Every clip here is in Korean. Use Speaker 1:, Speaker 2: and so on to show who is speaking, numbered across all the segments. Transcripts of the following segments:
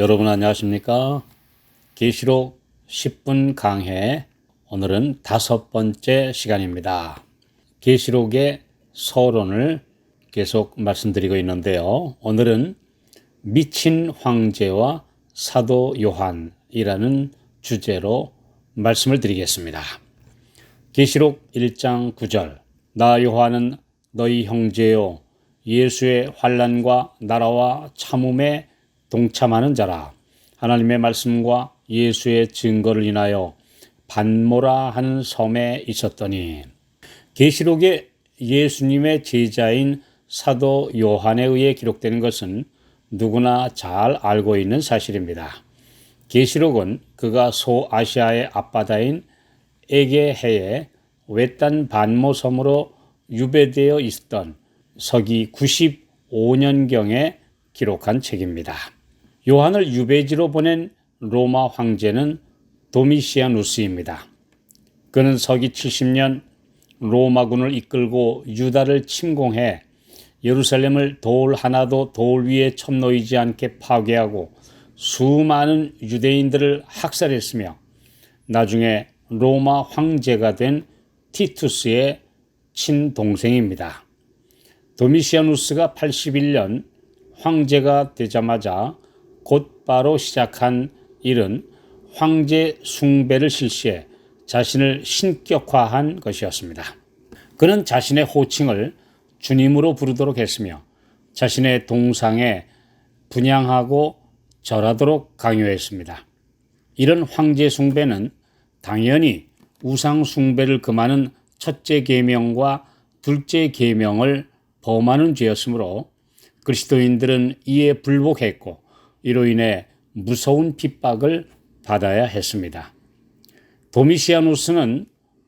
Speaker 1: 여러분 안녕하십니까? 계시록 10분 강해 오늘은 다섯 번째 시간입니다. 계시록의 서론을 계속 말씀드리고 있는데요. 오늘은 미친 황제와 사도 요한이라는 주제로 말씀을 드리겠습니다. 계시록 1장 9절 나 요한은 너희 형제요 예수의 환란과 나라와 참음에 동참하는 자라 하나님의 말씀과 예수의 증거를 인하여 반모라 하는 섬에 있었더니 계시록에 예수님의 제자인 사도 요한에 의해 기록되는 것은 누구나 잘 알고 있는 사실입니다. 계시록은 그가 소아시아의 앞바다인 에게해의 외딴 반모섬으로 유배되어 있던 서기 95년경에 기록한 책입니다. 요한을 유배지로 보낸 로마 황제는 도미시아누스입니다. 그는 서기 70년 로마군을 이끌고 유다를 침공해 예루살렘을 돌 하나도 돌 위에 첨놓이지 않게 파괴하고 수많은 유대인들을 학살했으며 나중에 로마 황제가 된 티투스의 친동생입니다. 도미시아누스가 81년 황제가 되자마자 곧바로 시작한 일은 황제 숭배를 실시해 자신을 신격화한 것이었습니다. 그는 자신의 호칭을 주님으로 부르도록 했으며 자신의 동상에 분양하고 절하도록 강요했습니다. 이런 황제 숭배는 당연히 우상 숭배를 금하는 첫째 계명과 둘째 계명을 범하는 죄였으므로 그리스도인들은 이에 불복했고 이로 인해 무서운 핍박을 받아야 했습니다. 도미시아누스는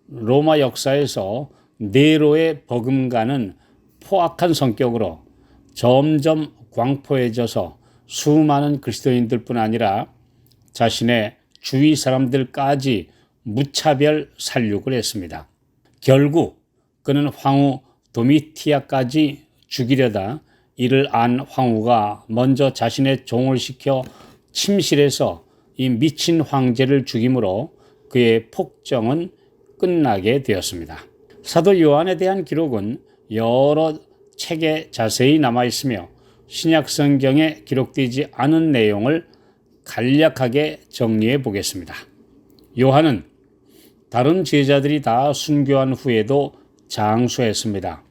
Speaker 1: 로마 역사에서 네로의 버금가는 포악한 성격으로 점점 광포해져서 수많은 그리스도인들뿐 아니라 자신의 주위 사람들까지 무차별 살육을 했습니다. 결국 그는 황후 도미티아까지 죽이려다 이를 안 황후가 먼저 자신의 종을 시켜 침실에서 이 미친 황제를 죽임으로 그의 폭정은 끝나게 되었습니다. 사도 요한에 대한 기록은 여러 책에 자세히 남아 있으며 신약 성경에 기록되지 않은 내용을 간략하게 정리해 보겠습니다. 요한은 다른 제자들이 다 순교한 후에도 장수했습니다.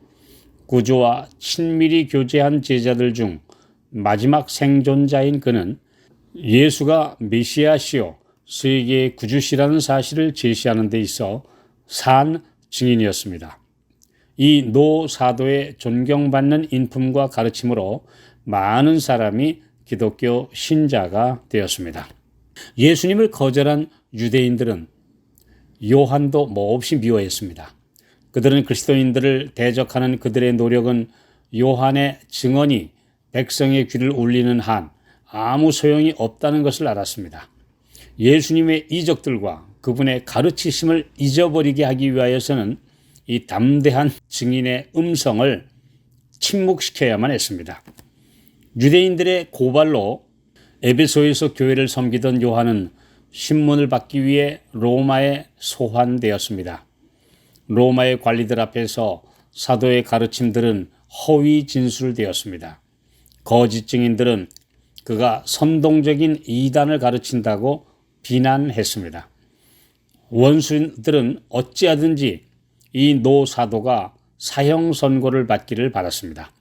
Speaker 1: 구주와 친밀히 교제한 제자들 중 마지막 생존자인 그는 예수가 메시아시오 세계의 구주시라는 사실을 제시하는 데 있어 산 증인이었습니다. 이 노 사도의 존경받는 인품과 가르침으로 많은 사람이 기독교 신자가 되었습니다. 예수님을 거절한 유대인들은 요한도 몹시 미워했습니다. 그들은 그리스도인들을 대적하는 그들의 노력은 요한의 증언이 백성의 귀를 울리는 한 아무 소용이 없다는 것을 알았습니다. 예수님의 이적들과 그분의 가르치심을 잊어버리게 하기 위하여서는 이 담대한 증인의 음성을 침묵시켜야만 했습니다. 유대인들의 고발로 에베소에서 교회를 섬기던 요한은 신문을 받기 위해 로마에 소환되었습니다. 로마의 관리들 앞에서 사도의 가르침들은 허위 진술되었습니다. 거짓 증인들은 그가 선동적인 이단을 가르친다고 비난했습니다. 원수들은 어찌하든지 이 노 사도가 사형 선고를 받기를 바랐습니다.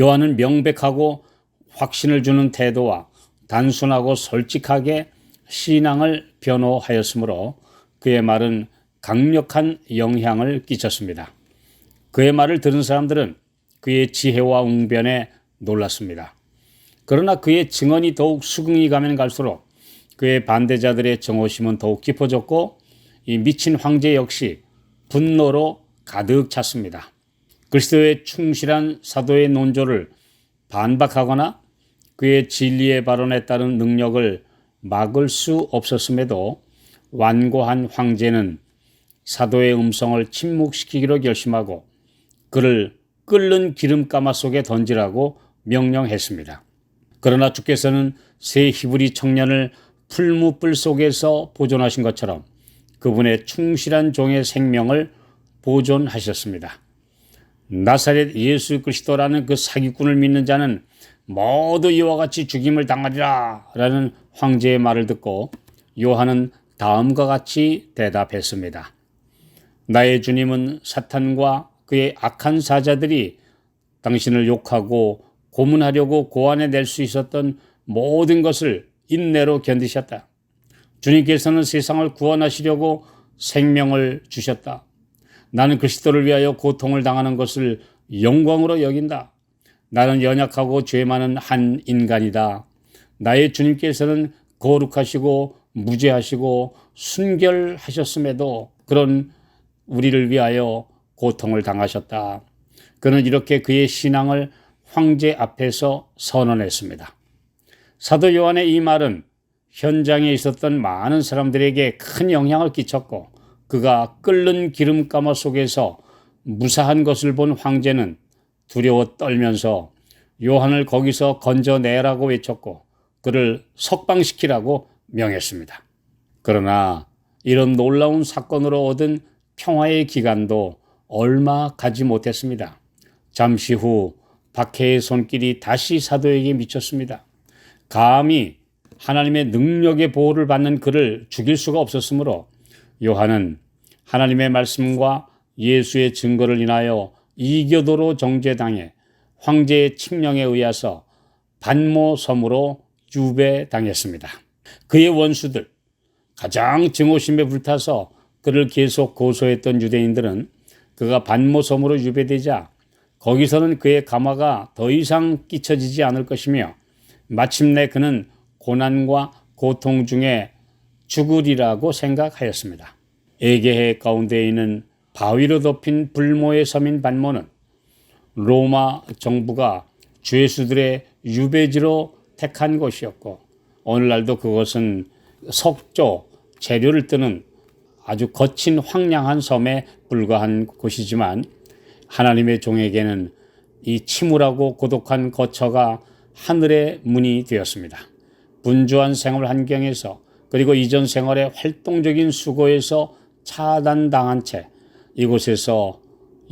Speaker 1: 요한은 명백하고 확신을 주는 태도와 단순하고 솔직하게 신앙을 변호하였으므로 그의 말은 강력한 영향을 끼쳤습니다. 그의 말을 들은 사람들은 그의 지혜와 웅변에 놀랐습니다. 그러나 그의 증언이 더욱 수긍이 가면 갈수록 그의 반대자들의 정오심은 더욱 깊어졌고 이 미친 황제 역시 분노로 가득 찼습니다. 그리스도의 충실한 사도의 논조를 반박하거나 그의 진리의 발언에 따른 능력을 막을 수 없었음에도 완고한 황제는 사도의 음성을 침묵시키기로 결심하고 그를 끓는 기름가마 속에 던지라고 명령했습니다. 그러나 주께서는 세 히브리 청년을 풀무불 속에서 보존하신 것처럼 그분의 충실한 종의 생명을 보존하셨습니다. 나사렛 예수 그리스도라는 그 사기꾼을 믿는 자는 모두 이와 같이 죽임을 당하리라 라는 황제의 말을 듣고 요한은 다음과 같이 대답했습니다. 나의 주님은 사탄과 그의 악한 사자들이 당신을 욕하고 고문하려고 고안해 낼 수 있었던 모든 것을 인내로 견디셨다. 주님께서는 세상을 구원하시려고 생명을 주셨다. 나는 그리스도를 위하여 고통을 당하는 것을 영광으로 여긴다. 나는 연약하고 죄 많은 한 인간이다. 나의 주님께서는 거룩하시고 무죄하시고 순결하셨음에도 그런 우리를 위하여 고통을 당하셨다. 그는 이렇게 그의 신앙을 황제 앞에서 선언했습니다. 사도 요한의 이 말은 현장에 있었던 많은 사람들에게 큰 영향을 끼쳤고 그가 끓는 기름가마 속에서 무사한 것을 본 황제는 두려워 떨면서 요한을 거기서 건져내라고 외쳤고 그를 석방시키라고 명했습니다. 그러나 이런 놀라운 사건으로 얻은 평화의 기간도 얼마 가지 못했습니다. 잠시 후 박해의 손길이 다시 사도에게 미쳤습니다. 감히 하나님의 능력의 보호를 받는 그를 죽일 수가 없었으므로 요한은 하나님의 말씀과 예수의 증거를 인하여 이교도로 정죄당해 황제의 칙령에 의해서 반모 섬으로 유배당했습니다. 그의 원수들, 가장 증오심에 불타서 그를 계속 고소했던 유대인들은 그가 반모 섬으로 유배되자 거기서는 그의 감화가 더 이상 끼쳐지지 않을 것이며 마침내 그는 고난과 고통 중에 죽으리라고 생각하였습니다. 에게해 가운데 있는 바위로 덮인 불모의 섬인 반모는 로마 정부가 죄수들의 유배지로 택한 곳이었고 오늘날도 그것은 석조, 재료를 뜨는 아주 거친 황량한 섬에 불과한 곳이지만 하나님의 종에게는 이 침울하고 고독한 거처가 하늘의 문이 되었습니다. 분주한 생활 환경에서 그리고 이전 생활의 활동적인 수고에서 차단당한 채 이곳에서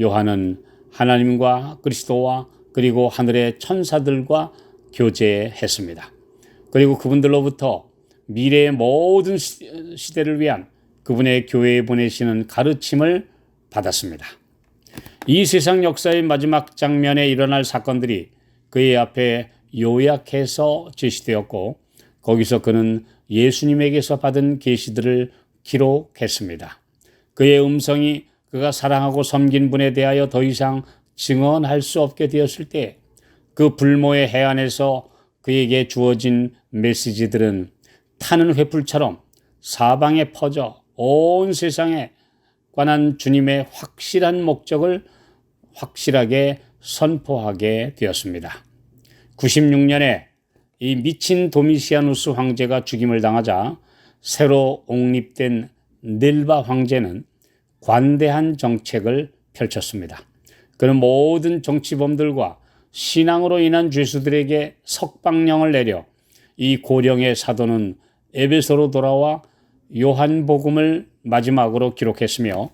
Speaker 1: 요한은 하나님과 그리스도와 그리고 하늘의 천사들과 교제했습니다. 그리고 그분들로부터 미래의 모든 시대를 위한 그분의 교회에 보내시는 가르침을 받았습니다. 이 세상 역사의 마지막 장면에 일어날 사건들이 그의 앞에 요약해서 제시되었고 거기서 그는 예수님에게서 받은 계시들을 기록했습니다. 그의 음성이 그가 사랑하고 섬긴 분에 대하여 더 이상 증언할 수 없게 되었을 때 그 불모의 해안에서 그에게 주어진 메시지들은 타는 횃불처럼 사방에 퍼져 온 세상에 관한 주님의 확실한 목적을 확실하게 선포하게 되었습니다. 96년에 이 미친 도미시아누스 황제가 죽임을 당하자 새로 옹립된 닐바 황제는 관대한 정책을 펼쳤습니다. 그는 모든 정치범들과 신앙으로 인한 죄수들에게 석방령을 내려 이 고령의 사도는 에베소로 돌아와 요한복음을 마지막으로 기록했으며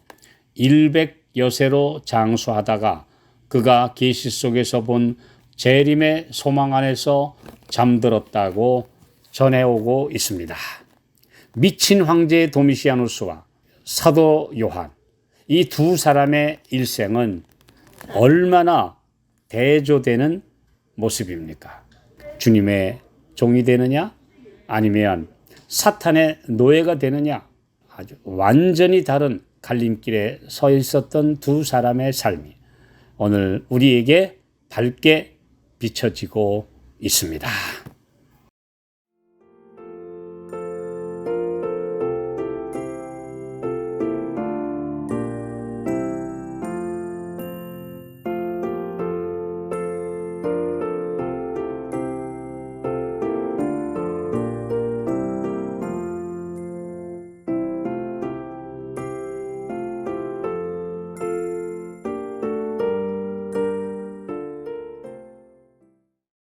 Speaker 1: 100여세로 장수하다가 그가 계시 속에서 본 재림의 소망 안에서 잠들었다고 전해오고 있습니다. 미친 황제 도미시아누스와 사도 요한 이 두 사람의 일생은 얼마나 대조되는 모습입니까? 주님의 종이 되느냐? 아니면 사탄의 노예가 되느냐? 아주 완전히 다른 갈림길에 서 있었던 두 사람의 삶이 오늘 우리에게 밝게 비춰지고 있습니다.